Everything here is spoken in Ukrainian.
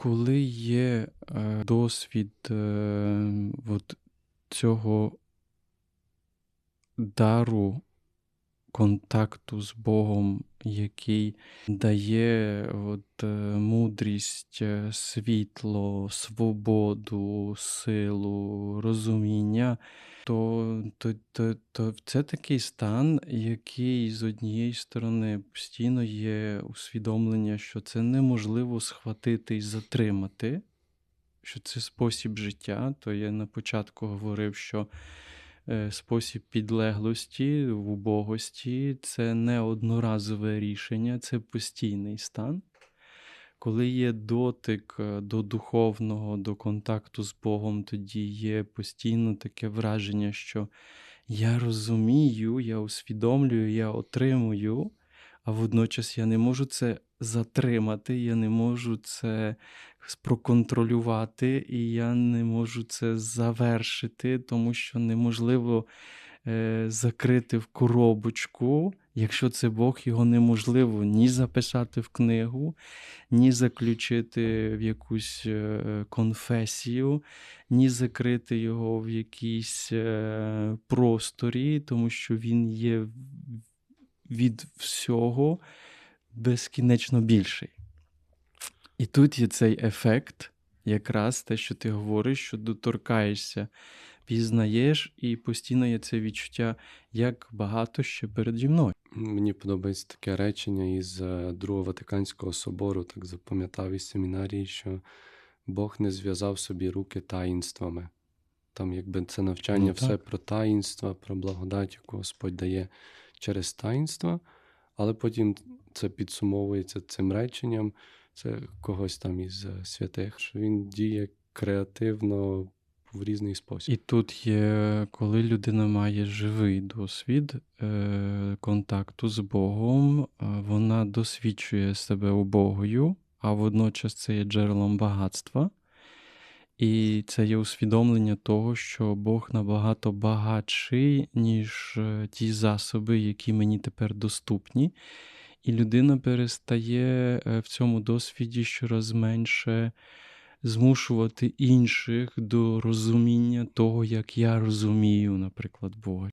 Коли є е, досвід е, от цього дару контакту з Богом, який дає от, е, мудрість, е, світло, свободу, силу, розуміння, то, то, то, то це такий стан, який з однієї сторони постійно є усвідомлення, що це неможливо схватити і затримати, що це спосіб життя. То я на початку говорив, що е, спосіб підлеглості в убогості це не одноразове рішення, це постійний стан. Коли є дотик е, до духовного, до контакту з Богом, тоді є постійно таке враження, що я розумію, я усвідомлюю, я отримую, а водночас я не можу це затримати, я не можу це проконтролювати, і я не можу це завершити, тому що неможливо е, закрити в коробочку. Якщо це Бог, його неможливо ні записати в книгу, ні заключити в якусь е, конфесію, ні закрити його в якійсь е, просторі, тому що він є від всього безкінечно більший. І тут є цей ефект, якраз те, що ти говориш, що доторкаєшся, пізнаєш, і постійно є це відчуття, як багато ще переді мною. Мені подобається таке речення із е, Другого Ватиканського собору, так запам'ятав із семінарії, що Бог не зв'язав собі руки таїнствами. Там, якби це навчання Ну, все про таїнства, про благодать, яку Господь дає через таїнства, але потім це підсумовується цим реченням, це когось там із е, святих, що він діє креативно в різний спосіб. І тут є, коли людина має живий досвід е, контакту з Богом, е, вона досвідчує себе убогою, а водночас це є джерелом багатства. І це є усвідомлення того, що Бог набагато багатший, ніж е, ті засоби, які мені тепер доступні. І людина перестає е, в цьому досвіді щораз менше змушувати інших до розуміння того, як я розумію, наприклад, Бога.